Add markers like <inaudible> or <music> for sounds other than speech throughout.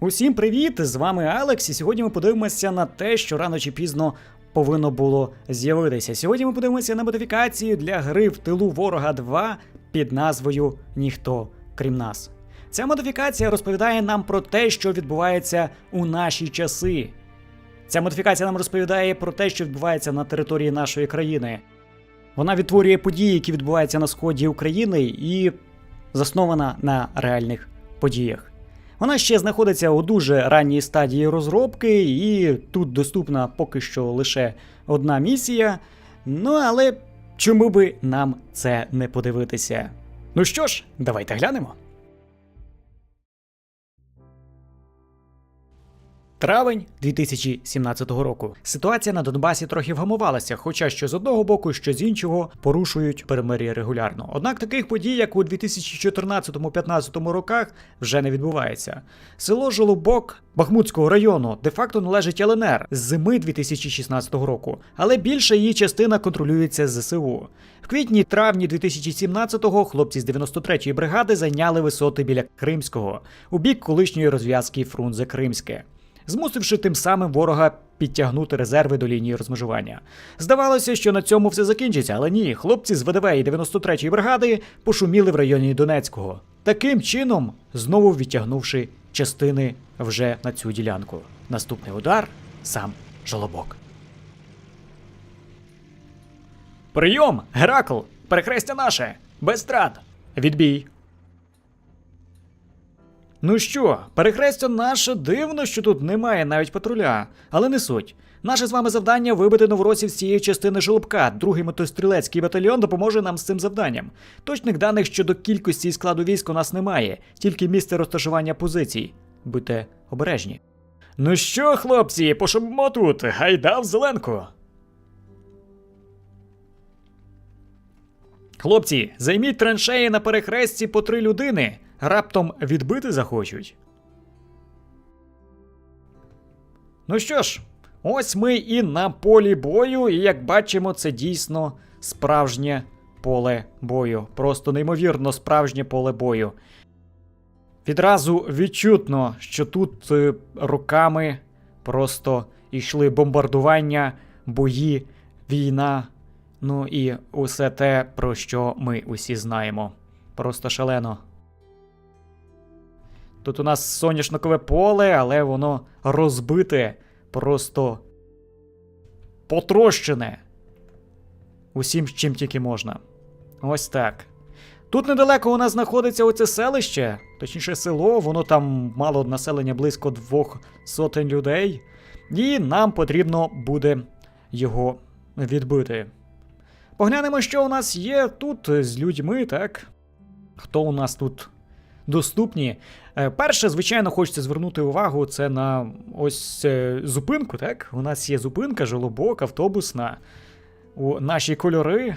Усім привіт! З вами Алекс, і сьогодні ми подивимося на те, що рано чи пізно повинно було з'явитися. Сьогодні ми подивимося на модифікацію для гри в тилу ворога 2 під назвою Ніхто крім нас. Ця модифікація розповідає нам про те, що відбувається у наші часи. Ця модифікація нам розповідає про те, що відбувається на території нашої країни. Вона відтворює події, які відбуваються на сході України, і заснована на реальних подіях. Вона ще знаходиться у дуже ранній стадії розробки, і тут доступна поки що лише одна місія. Ну але чому би нам це не подивитися? Ну що ж, давайте глянемо. Травень 2017 року. Ситуація на Донбасі трохи вгамувалася, хоча що з одного боку, що з іншого порушують перемир'я регулярно. Однак таких подій, як у 2014-15 роках, вже не відбувається. Село Жолобок Бахмутського району де-факто належить ЛНР з зими 2016 року, але більша її частина контролюється ЗСУ. В квітні-травні 2017-го хлопці з 93-ї бригади зайняли висоти біля Кримського у бік колишньої розв'язки Фрунзе Кримське змусивши тим самим ворога підтягнути резерви до лінії розмежування. Здавалося, що на цьому все закінчиться, але ні, хлопці з ВДВ і 93-ї бригади пошуміли в районі Донецького, таким чином знову відтягнувши частини вже на цю ділянку. Наступний удар сам Жолобок. Прийом! Геракл! Перехрестя наше! Без страт! Відбій! Ну що, перехрестя наше дивно, що тут немає навіть патруля, але не суть. Наше з вами завдання вибити новоросів з цієї частини жолобка. Другий мотострілецький батальйон допоможе нам з цим завданням. Точних даних щодо кількості і складу військ у нас немає, тільки місце розташування позицій. Будьте обережні. Ну що, хлопці, пошумимо тут, гайда в зеленку. Хлопці, займіть траншеї на перехресті по три людини. Раптом відбити захочуть. Ну що ж, ось ми і на полі бою, і як бачимо, це дійсно справжнє поле бою. Просто неймовірно справжнє поле бою. Відразу відчутно, що тут е, роками просто йшли бомбардування, бої, війна. Ну і усе те, про що ми усі знаємо. Просто шалено. Тут у нас соняшникове поле, але воно розбите, просто потрощене. Усім, чим тільки можна. Ось так. Тут недалеко у нас знаходиться оце селище, точніше село, воно там мало населення близько двох сотень людей. І нам потрібно буде його відбити. Поглянемо, що у нас є тут з людьми, так? Хто у нас тут доступні? Е, Перше, звичайно, хочеться звернути увагу це на ось е, зупинку. Так, у нас є зупинка, жолобок, автобусна. У наші кольори.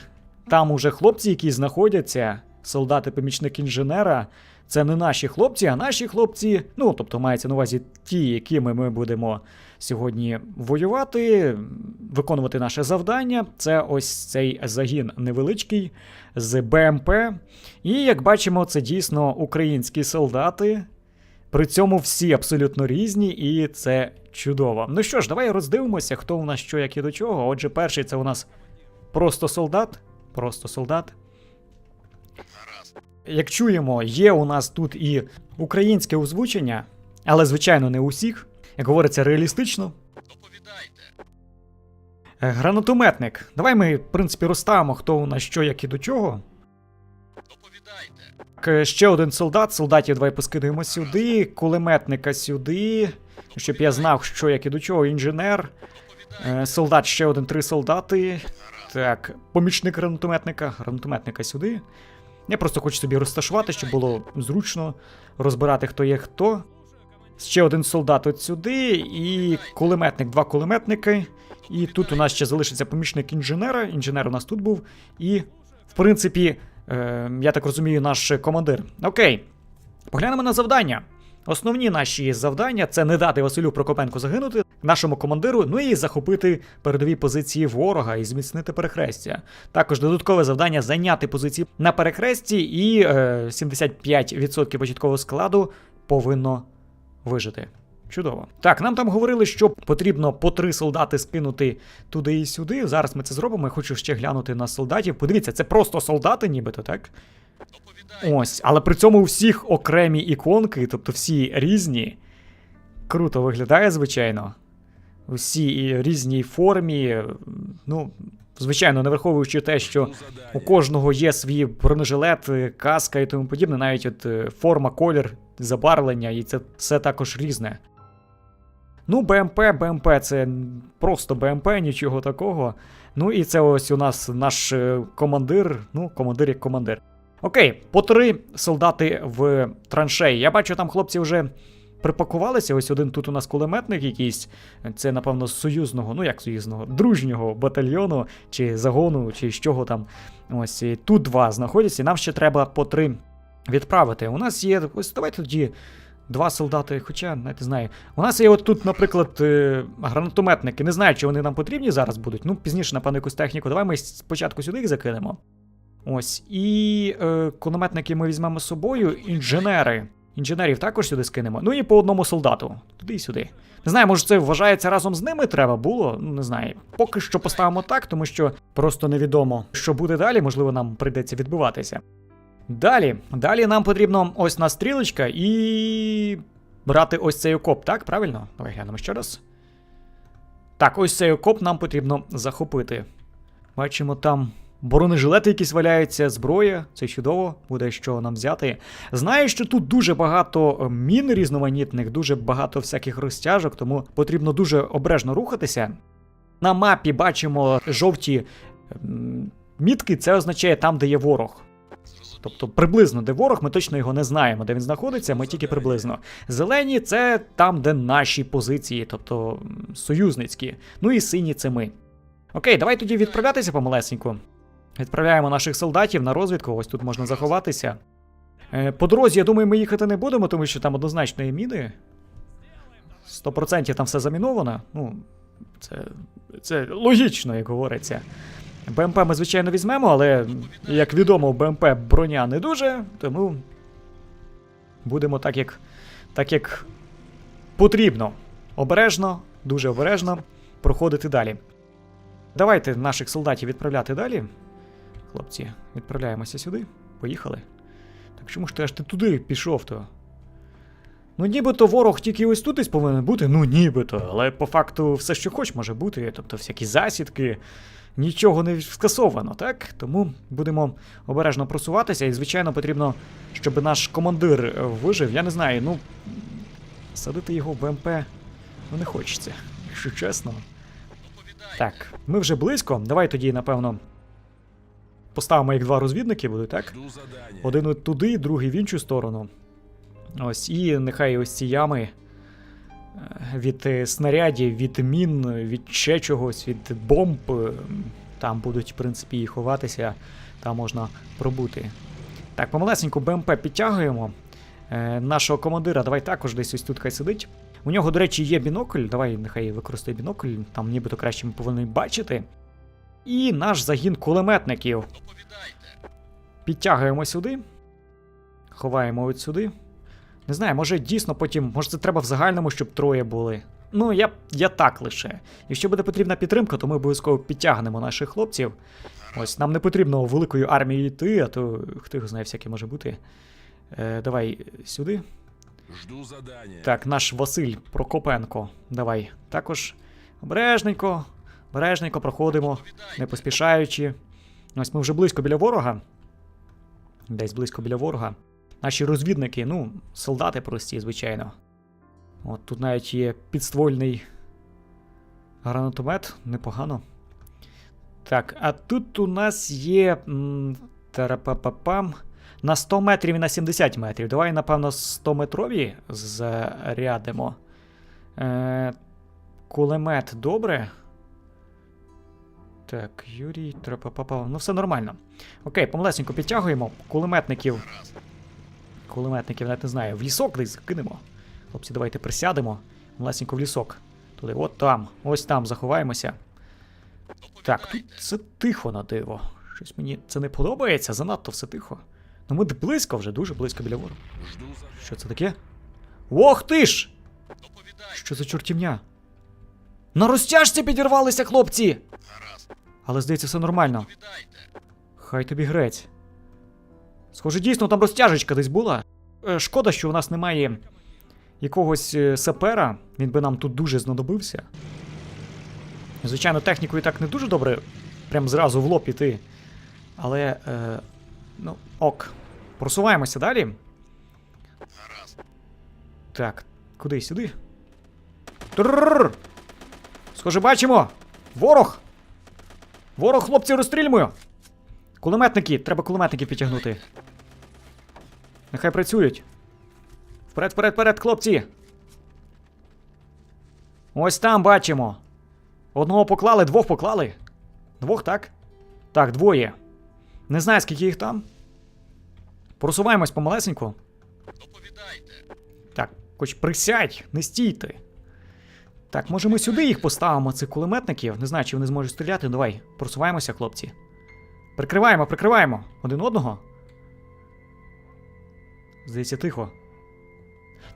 Там уже хлопці, які знаходяться, солдати-помічник інженера. Це не наші хлопці, а наші хлопці. Ну, тобто мається на увазі ті, якими ми будемо сьогодні воювати, виконувати наше завдання. Це ось цей загін невеличкий з БМП. І як бачимо, це дійсно українські солдати. При цьому всі абсолютно різні, і це чудово. Ну що ж, давай роздивимося, хто у нас що, як і до чого. Отже, перший це у нас просто солдат. Просто солдат. Як чуємо, є у нас тут і українське озвучення, але, звичайно, не усіх. Як говориться, реалістично. Е, Гранатометник. Давай ми, в принципі, розставимо, хто у нас що, як і до чого. Так, е, ще один солдат. Солдатів давай поскидаємо сюди. Кулеметника сюди. Щоб я знав, що як і до чого. Інженер. Е, Солдат, ще один три солдати. Так, помічник гранатометника. Гранатометника сюди. Я просто хочу собі розташувати, щоб було зручно розбирати, хто є хто. Ще один солдат от сюди, і кулеметник, два кулеметники. І тут у нас ще залишиться помічник інженера. Інженер у нас тут був. І, в принципі, е, я так розумію, наш командир. Окей. Поглянемо на завдання. Основні наші завдання це не дати Василю Прокопенку загинути, нашому командиру, ну і захопити передові позиції ворога і зміцнити перехрестя. Також додаткове завдання зайняти позиції на перехресті, і е, 75% початкового складу повинно вижити. Чудово. Так, нам там говорили, що потрібно по три солдати скинути туди і сюди. Зараз ми це зробимо. Я хочу ще глянути на солдатів. Подивіться, це просто солдати, нібито, так? Ось, але при цьому у всіх окремі іконки, тобто всі різні. Круто виглядає, звичайно. Усі і різній формі. Ну, звичайно, не враховуючи те, що у кожного є свій бронежилет, каска і тому подібне, навіть от е, форма, колір, забарвлення, і це все також різне. Ну, БМП, БМП це просто БМП, нічого такого. Ну і це ось у нас наш е, командир. Ну, командир як командир. Окей, по три солдати в траншеї. Я бачу, там хлопці вже припакувалися. Ось один тут у нас кулеметник якийсь. Це, напевно, з союзного, ну як союзного, дружнього батальйону чи загону, чи з чого там. Ось тут два знаходяться. і Нам ще треба по три відправити. У нас є. Ось давайте тоді. Два солдати, хоча не знаю. У нас є от тут, наприклад, е, гранатометники. Не знаю, чи вони нам потрібні зараз будуть. Ну, пізніше, напевно, якусь техніку. Давай ми спочатку сюди їх закинемо. Ось. І е, кулеметники ми візьмемо з собою. Інженери. Інженерів також сюди скинемо. Ну і по одному солдату. Туди і сюди. Не знаю, може це вважається разом з ними треба було. Ну, не знаю. Поки що поставимо так, тому що просто невідомо, що буде далі. Можливо, нам прийдеться відбиватися. Далі, далі нам потрібно ось на стрілочка і брати ось цей окоп, так? Правильно? Давай глянемо ще раз. Так, ось цей окоп нам потрібно захопити. Бачимо, там бронежилети якісь валяються, зброя, це чудово, буде що нам взяти. Знаю, що тут дуже багато е, мін різноманітних, дуже багато всяких розтяжок, тому потрібно дуже обережно рухатися. На мапі бачимо жовті мітки, це означає там, де є ворог. Тобто приблизно де ворог, ми точно його не знаємо, де він знаходиться, ми тільки приблизно. Зелені це там, де наші позиції, тобто союзницькі. Ну і сині це ми. Окей, давай тоді відправлятися помалесеньку. Відправляємо наших солдатів на розвідку, ось тут можна заховатися. Е, По дорозі, я думаю, ми їхати не будемо, тому що там однозначно є міни. 100% там все заміновано. Ну, це, це логічно, як говориться. БМП ми, звичайно, візьмемо, але, як відомо, БМП броня не дуже, тому будемо так, як, так, як потрібно. Обережно, дуже обережно проходити далі. Давайте наших солдатів відправляти далі. Хлопці, відправляємося сюди. Поїхали. Так чому ж ти аж ти туди пішов то? Ну, нібито ворог тільки ось тут десь повинен бути, ну нібито, але по факту все, що хоч може бути, тобто всякі засідки, нічого не скасовано, так? Тому будемо обережно просуватися, і, звичайно, потрібно, щоб наш командир вижив. Я не знаю, ну. Садити його в БМП ну не хочеться, якщо чесно. Так, ми вже близько. Давай тоді, напевно, поставимо як два розвідники будуть, так? Один от туди, другий в іншу сторону. Ось, і нехай ось ці ями е, від е, снарядів, від мін, від ще чогось, від бомб. е, Там будуть, в принципі, і ховатися, там можна пробути. Так, помалесеньку БМП підтягуємо. Е, нашого командира, давай також десь ось тут хай сидить. У нього, до речі, є бінокль. Давай нехай використає бінокль, там нібито краще ми повинні бачити. І наш загін кулеметників. Підтягуємо сюди. Ховаємо от сюди. Не знаю, може дійсно потім, може це треба в загальному, щоб троє були. Ну, я, я так лише. Якщо буде потрібна підтримка, то ми обов'язково підтягнемо наших хлопців. Ось нам не потрібно великою армією йти, а то хто його знає, всяке може бути. Е, давай сюди. Жду задания. Так, наш Василь Прокопенко. Давай. Також обережненько, обережненько проходимо, не поспішаючи. Ось ми вже близько біля ворога. Десь близько біля ворога. Наші розвідники, ну, солдати прості, звичайно. От тут навіть є підствольний гранатомет, непогано. Так, а тут у нас є. Тарапапапам. На 100 метрів і на 70 метрів. Давай, напевно, 100 метрові зарядимо. Е, кулемет добре. Так, Юрій, трапапапа. Ну, все нормально. Окей, помалесенько підтягуємо. Кулеметників. Кулеметників, навіть не знаю. В лісок десь кинемо. Хлопці, давайте присядемо. Малесенько в лісок. Туди, от там, ось там заховаємося. Так, тут це тихо на диво. Щось мені це не подобається, занадто все тихо. Ну ми близько вже, дуже близько біля ворога. Що це таке? Ох ти ж! Що за чортівня? На розтяжці підірвалися хлопці! Але здається, все нормально. Хай тобі грець. Схоже, дійсно там розтяжечка десь була. Е, Шкода, що у нас немає якогось е, сапера. Він би нам тут дуже знадобився. Звичайно, технікою так не дуже добре прям зразу в лоб іти. Але. Е, ну, ок. Просуваємося далі. Так, куди сюди? Тррррр! Схоже, бачимо! Ворог! Ворог, хлопці, розстрілюємо! Кулеметники, треба кулеметників підтягнути. Нехай працюють. Вперед, вперед, вперед, хлопці! Ось там бачимо. Одного поклали, двох поклали. Двох, так? Так, двоє. Не знаю, скільки їх там. Просуваємось помалесеньку. Так, хоч присядь, не стійте. Так, може ми сюди їх поставимо, цих кулеметників. Не знаю, чи вони зможуть стріляти. Давай, просуваємося, хлопці. Прикриваємо, прикриваємо один одного. Здається, тихо.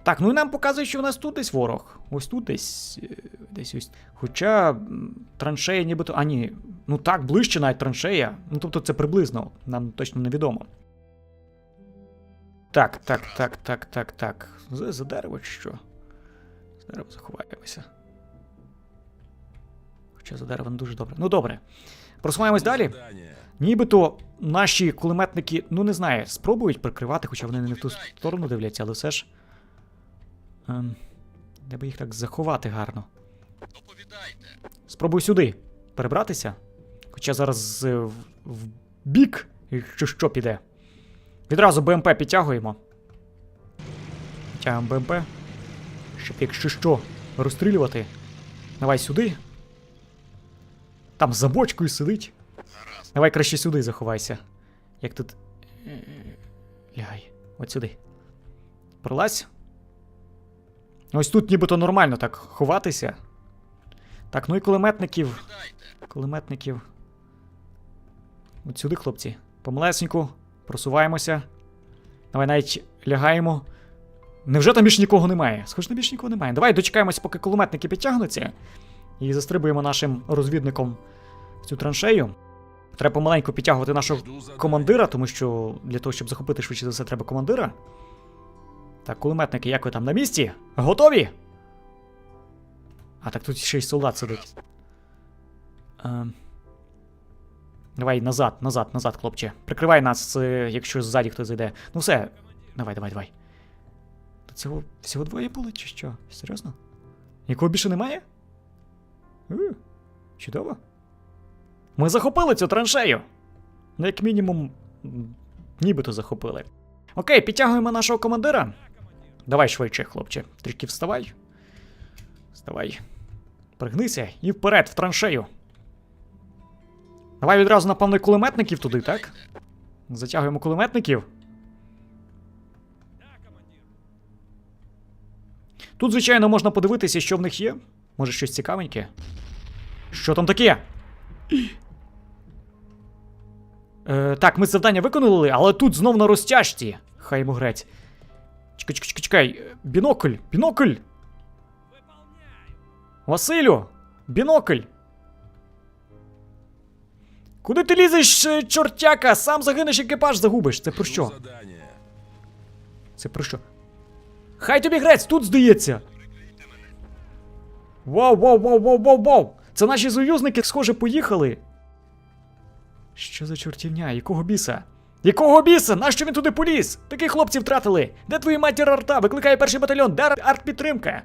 Так, ну і нам показує, що в нас тут десь ворог. Ось тут десь. е, Десь ось. Хоча траншея нібито. А ні. Ну так, ближче навіть траншея. Ну тобто це приблизно, нам точно невідомо. Так, так, так, так, так, так. За, за дерево чи що? За дерево заховаємося. Хоча за дерево не дуже добре. Ну добре. Просуваємось далі. Нібито наші кулеметники, ну не знаю, спробують прикривати, хоча вони не в ту сторону дивляться, але все ж. Ем, де би їх так заховати гарно. Спробуй сюди перебратися. Хоча зараз е, в, в бік, якщо що піде. Відразу БМП підтягуємо. Підтягуємо БМП. Щоб якщо що, розстрілювати. Давай сюди. Там за бочкою сидить. Давай краще сюди заховайся. Як тут. Лягай. От сюди. Пролазь. Ось тут нібито нормально так ховатися. Так, ну і кулеметників. Кулеметників. От сюди, хлопці. Помалесеньку. Просуваємося. Давай навіть лягаємо. Невже там більше нікого немає? Схоже, там більше нікого немає. Давай дочекаємося, поки кулеметники підтягнуться. І застрибуємо нашим розвідником в цю траншею. Треба помаленьку підтягувати нашого командира, тому що для того, щоб захопити швидше за все, треба командира. Так, кулеметники, як ви там на місці? Готові? А так тут ще й солдат сидить. Ем. Давай назад, назад, назад, хлопче. Прикривай нас, е, якщо ззаді хтось зайде. Ну все. Давай, давай, давай. Тут всього, всього двоє було, чи що? Серйозно? Нікого більше немає? Чудово. Ми захопили цю траншею. Ну, як мінімум, нібито захопили. Окей, підтягуємо нашого командира. Давай швидше, хлопче. Трішки вставай. Вставай. Пригнися і вперед, в траншею. Давай відразу, напевно, кулеметників туди, так? Затягуємо кулеметників. Тут, звичайно, можна подивитися, що в них є. Може, щось цікавеньке. Що там таке? Е, так, ми завдання виконали, але тут знов на розтяжці. Хай йому грець. Чекай, чекай, чекай, Бінокль, бінокль. Василю, бінокль. Куди ти лізеш, е, чортяка? Сам загинеш, екіпаж загубиш. Це про що? Це про що? Хай тобі грець, тут здається. Вау, вау, вау, вау, вау, вау! Це наші союзники, схоже, поїхали. Що за чортівня? Якого біса? Якого біса? Нащо він туди поліз? Таких хлопців втратили. Де твої матір арта? Викликає перший батальйон, де артпідтримка?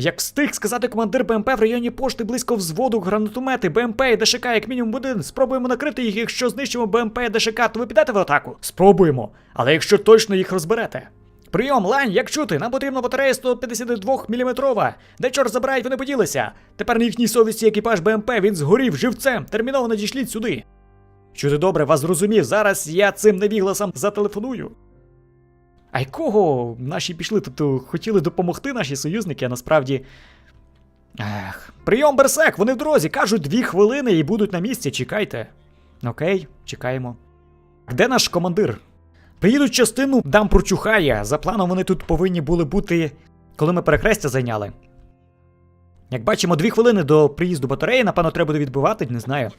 Як встиг сказати командир БМП в районі пошти близько взводу гранатомети, БМП і ДШК як мінімум один. Спробуємо накрити їх, якщо знищимо БМП і ДШК, то ви підете в атаку? Спробуємо. Але якщо точно їх розберете. Прийом, лань, як чути? Нам потрібна батарея 152 мм. Де чорт забирають, вони поділися. Тепер на їхній совісті екіпаж БМП, він згорів живцем. Терміново надішліть сюди. Чути добре, вас зрозумів. Зараз я цим невігласам зателефоную. А якого наші пішли? Тобто хотіли допомогти наші союзники, а насправді. Ех. Прийом Берсек, вони в дорозі. Кажуть, дві хвилини і будуть на місці. Чекайте. Окей, чекаємо. Де наш командир? Приїдуть частину, дам прочухає. За планом вони тут повинні були бути, коли ми перехрестя зайняли. Як бачимо, дві хвилини до приїзду батареї, напевно, треба буде відбивати, не знаю.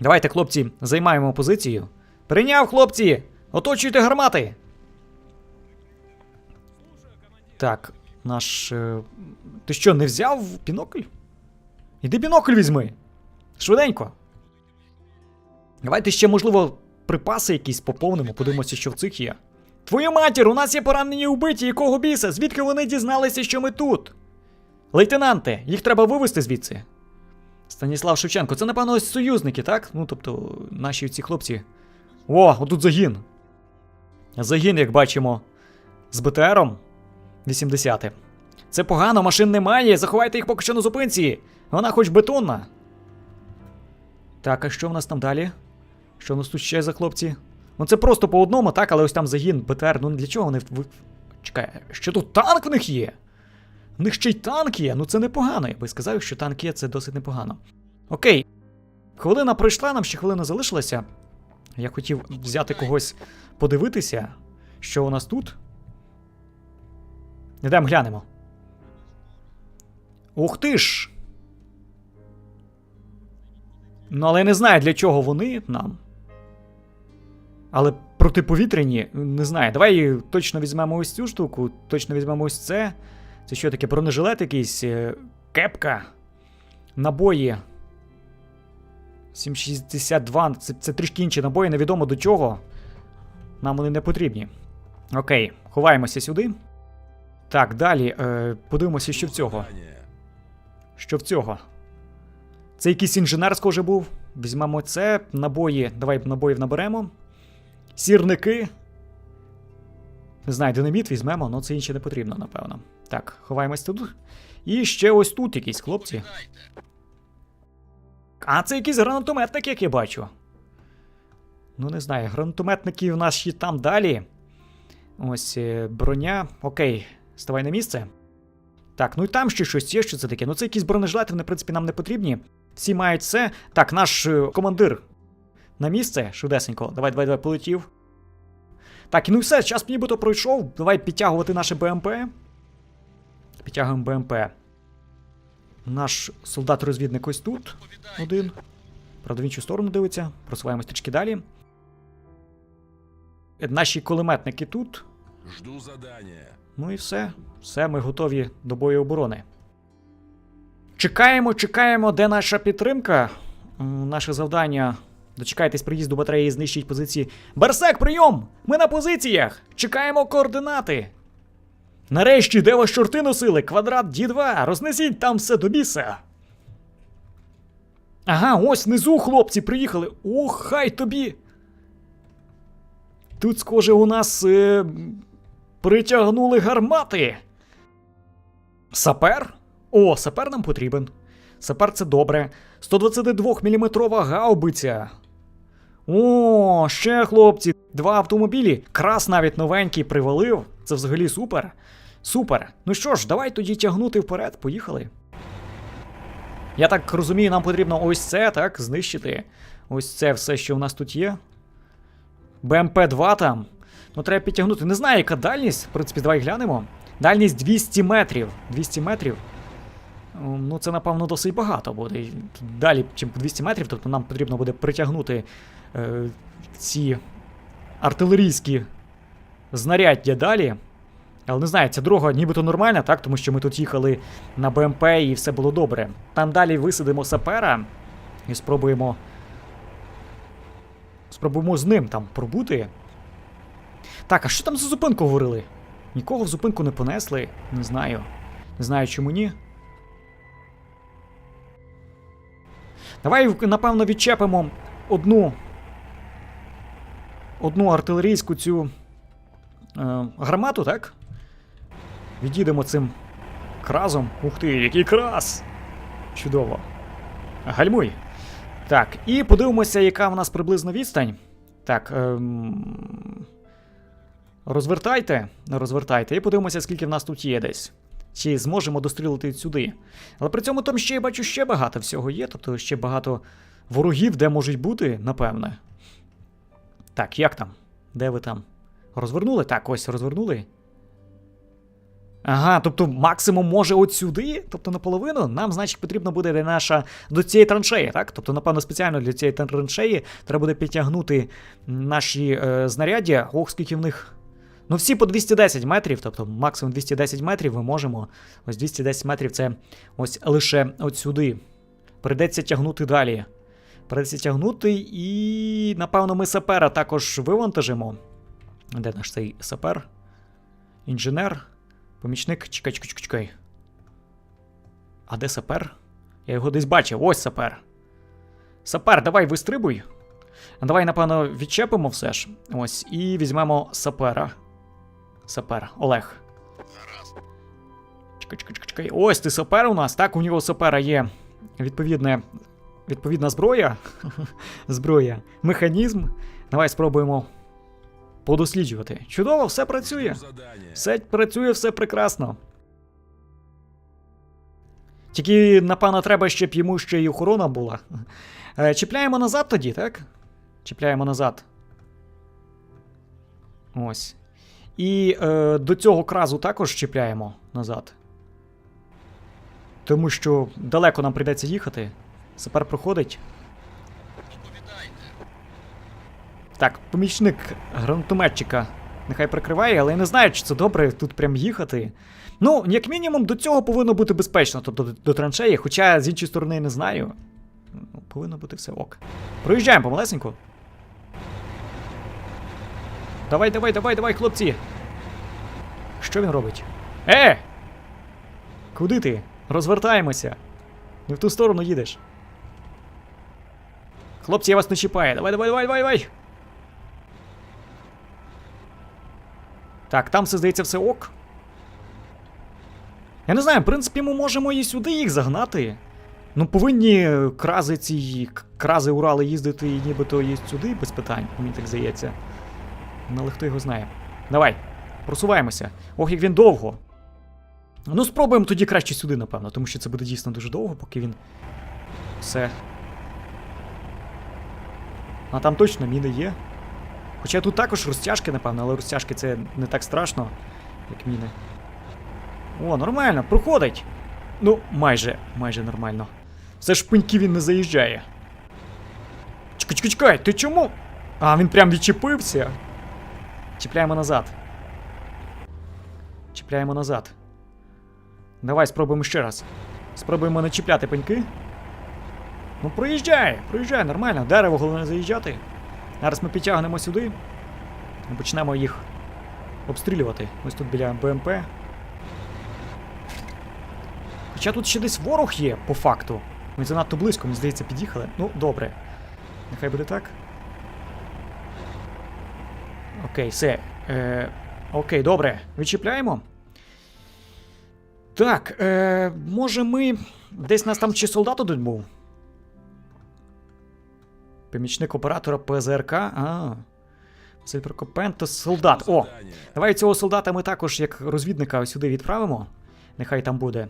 Давайте, хлопці, займаємо позицію. Прийняв, хлопці! Оточуйте гармати! Так, наш. е, Ти що, не взяв бінокль? Іди бінокль візьми. Швиденько. Давайте ще, можливо, припаси якісь поповнимо, подивимося, що в цих є. Твою матір, у нас є поранені вбиті, якого біса? Звідки вони дізналися, що ми тут? Лейтенанте, їх треба вивезти звідси. Станіслав Шевченко, це, напевно, ось союзники, так? Ну, тобто, наші ці хлопці. О, отут загін. Загін, як бачимо, з БТРом 80. Це погано, машин немає. Заховайте їх поки що на зупинці. Вона хоч бетонна. Так, а що в нас там далі? Що в нас тут ще за хлопці? Ну це просто по одному, так, але ось там загін, БТР. Ну для чого вони. Чекай, що тут танк в них є? В них ще й танк є. Ну це непогано. Я би сказав, що танк є, це досить непогано. Окей. Хвилина пройшла, нам ще хвилина залишилася. Я хотів взяти когось подивитися, що у нас тут. Йдемо глянемо. Ух ти ж! Ну, але я не знаю, для чого вони нам. Але протиповітряні, не знаю. Давай точно візьмемо ось цю штуку, точно візьмемо ось це. Це що таке? Бронежилет якийсь, е, кепка, набої. 762. Це, це трішки інші набої, невідомо до чого. Нам вони не потрібні. Окей, ховаємося сюди. Так, далі. Е, подивимося, що в цього. Що в цього? Це якийсь інженер схоже був. Візьмемо це, набої. Давай набоїв наберемо. Сірники. Не знаю, динаміт візьмемо, але це інше не потрібно, напевно. Так, ховаємось тут. І ще ось тут якісь хлопці. А це якийсь гранатометник, як я бачу. Ну, не знаю, гранатометники в нас ще там далі. Ось е, броня. Окей, ставай на місце. Так, ну і там ще щось є, що це таке. Ну це якісь бронежилети, вони, в принципі, нам не потрібні. Всі мають все. Так, наш е, командир на місце, швидесенько. Давай, давай, давай, полетів. Так, і ну все, час нібито пройшов. Давай підтягувати наше БМП. Підтягуємо БМП. Наш солдат-розвідник ось тут. Один. Правда, в іншу сторону дивиться. Просуваємось трішки далі. Е, Наші кулеметники тут. Жду задания. Ну і все. Все, ми готові до бою оборони. Чекаємо, чекаємо, де наша підтримка. Наше завдання. Дочекайтесь приїзду батареї, знищить позиції. Барсек, прийом! Ми на позиціях! Чекаємо координати. Нарешті, де вас чорти носили? Квадрат Ді2, рознесіть там все до біса. Ага, ось внизу хлопці приїхали. Ох, хай тобі. Тут, схоже, у нас е, Притягнули гармати. Сапер? О, сапер нам потрібен. Сапер це добре. 122 мм гаубиця. О, ще хлопці, два автомобілі. Крас навіть новенький привалив. Це взагалі супер. Супер. Ну що ж, давай тоді тягнути вперед, поїхали. Я так розумію, нам потрібно ось це, так, знищити. Ось це все, що в нас тут є. БМП-2 там. Ну, треба підтягнути. Не знаю, яка дальність. В принципі, давай глянемо. Дальність 200 метрів. 200 метрів. Ну, це, напевно, досить багато буде. Далі, чим 200 метрів, тобто нам потрібно буде притягнути ці артилерійські знаряддя далі. Але не знаю, ця дорога нібито нормальна, так? Тому що ми тут їхали на БМП і все було добре. Там далі висадимо сапера і спробуємо. Спробуємо з ним там пробути. Так, а що там за зупинку говорили? Нікого в зупинку не понесли, не знаю. Не знаю, чому ні. Давай, напевно, відчепимо одну. Одну артилерійську цю е, гармату, так? Відійдемо цим кразом. Ух ти, який крас! Чудово. Гальмуй. Так, і подивимося, яка в нас приблизно відстань. Так. Ем... Розвертайте, розвертайте, і подивимося, скільки в нас тут є десь. Чи зможемо дострілити сюди. Але при цьому там ще я бачу ще багато всього є, тобто ще багато ворогів, де можуть бути, напевне. Так, як там? Де ви там? Розвернули? Так, ось розвернули. Ага, тобто максимум може от сюди, тобто наполовину, нам, значить, потрібно буде наша до цієї траншеї, так? Тобто, напевно, спеціально для цієї траншеї треба буде підтягнути наші е, знаряддя. Ох, скільки в них. Ну, всі по 210 метрів, тобто максимум 210 метрів ми можемо. Ось 210 метрів це ось лише от сюди. Придеться тягнути далі. Придеться тягнути, і, напевно, ми сапера також вивантажимо. Де наш цей сапер? Інженер? Помічник? Чекай, чекай, чекай. А де сапер? Я його десь бачив. Ось сапер. Сапер, давай вистрибуй. Давай, напевно, відчепимо все ж. Ось, і візьмемо сапера. Сапер, Олег. Чекай, чекай, чекай. Ось ти сапер у нас. Так, у нього сапера є відповідне, відповідна зброя. <laughs> зброя. Механізм. Давай спробуємо подосліджувати. Чудово, все працює. Все працює, все прекрасно. Тільки, напевно, треба, щоб йому ще й охорона була. Е, Чіпляємо назад тоді, так? Чіпляємо назад. Ось. І е, до цього кразу також чіпляємо назад. Тому що далеко нам прийдеться їхати. Сапер проходить. Так, помічник гранатометчика нехай прикриває, але я не знаю, чи це добре тут прям їхати. Ну, як мінімум, до цього повинно бути безпечно, тобто до, до траншеї, хоча з іншої сторони не знаю. Ну, повинно бути все ок. Проїжджаємо помалесенько. Давай, давай, давай, давай, хлопці. Що він робить? Е! Куди ти? Розвертаємося. Не в ту сторону їдеш. Хлопці, я вас не чіпаю. Давай, давай, давай, давай, давай. Так, там все здається все ок. Я не знаю, в принципі, ми можемо і сюди їх загнати. Ну, повинні крази ці крази Урали їздити і нібито є сюди без питань, мені так здається. Ну, але хто його знає. Давай, просуваємося. Ох, як він довго. Ну, спробуємо тоді краще сюди, напевно, тому що це буде дійсно дуже довго, поки він. Все. А там точно міни є. Хоча тут також розтяжки, напевно, але розтяжки це не так страшно, як міни. О, нормально, проходить. Ну, майже, майже нормально. Все ж пеньки він не заїжджає. Чекай, чекай, ти чому? А, він прям відчепився. Чіпляємо назад. Чіпляємо назад. Давай спробуємо ще раз. Спробуємо не пеньки. Ну, проїжджай, проїжджай, нормально. Дерево головне заїжджати. Зараз ми підтягнемо сюди і почнемо їх обстрілювати. Ось тут біля БМП. Хоча тут ще десь ворог є, по факту. Ми занадто близько, мені здається, під'їхали. Ну, добре. Нехай буде так. Окей, все. Е, окей, добре. Відчіпляємо. Так, е, може ми. Десь нас там чи солдат один був? Помічник оператора ПЗРК. А. Василь Прокопенко, солдат. О! Давай цього солдата ми також як розвідника сюди відправимо. Нехай там буде.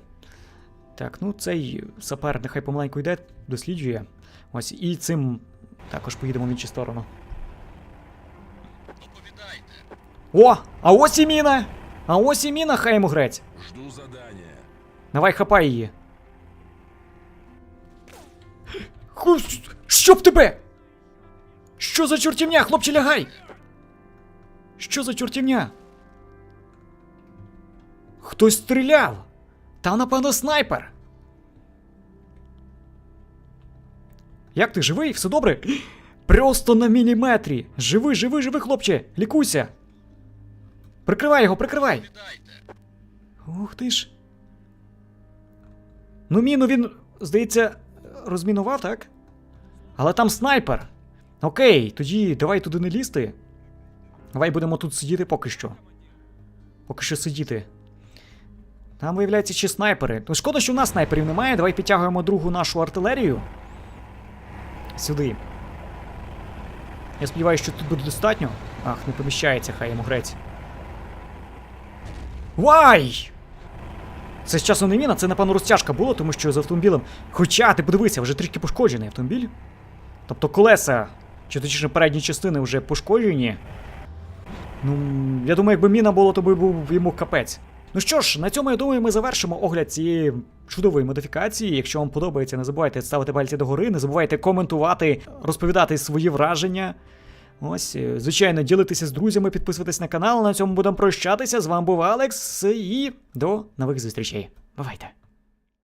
Так, ну цей сапер нехай помаленьку йде, досліджує. Ось, і цим також поїдемо в іншу сторону. О! А ось і міна! А ось і міна, хай йому грець! Жду задания. Давай хапай її. Щоб тебе! Що за чортівня, хлопче, лягай! Що за чортівня? Хтось стріляв! Там, напевно, снайпер. Як ти живий? Все добре? Просто на міліметрі! Живи, живи, живи, хлопче! Лікуйся! Прикривай його, прикривай! Ух ти ж. Ну, міну він, здається, розмінував, так? Але там снайпер. Окей, тоді давай туди не лізти. Давай будемо тут сидіти поки що. Поки що сидіти. Там виявляється ще снайпери. Ну, шкода, що в нас снайперів немає. Давай підтягуємо другу нашу артилерію. Сюди. Я сподіваюся, що тут буде достатньо. Ах, не поміщається, хай йому грець. Вай! Це з часом не міна, це, напевно, розтяжка була, тому що з автомобілем. Хоча, ти подивися, вже трішки пошкоджений автомобіль. Тобто колеса, чи точніше передні частини вже пошкоджені. Ну, я думаю, якби міна було, то би був йому капець. Ну що ж, на цьому я думаю, ми завершимо огляд цієї чудової модифікації. Якщо вам подобається, не забувайте ставити пальці догори, не забувайте коментувати, розповідати свої враження. Ось, е, звичайно, ділитися з друзями, підписуватись на канал. На цьому будемо прощатися. З вами був Алекс і до нових зустрічей. Бувайте!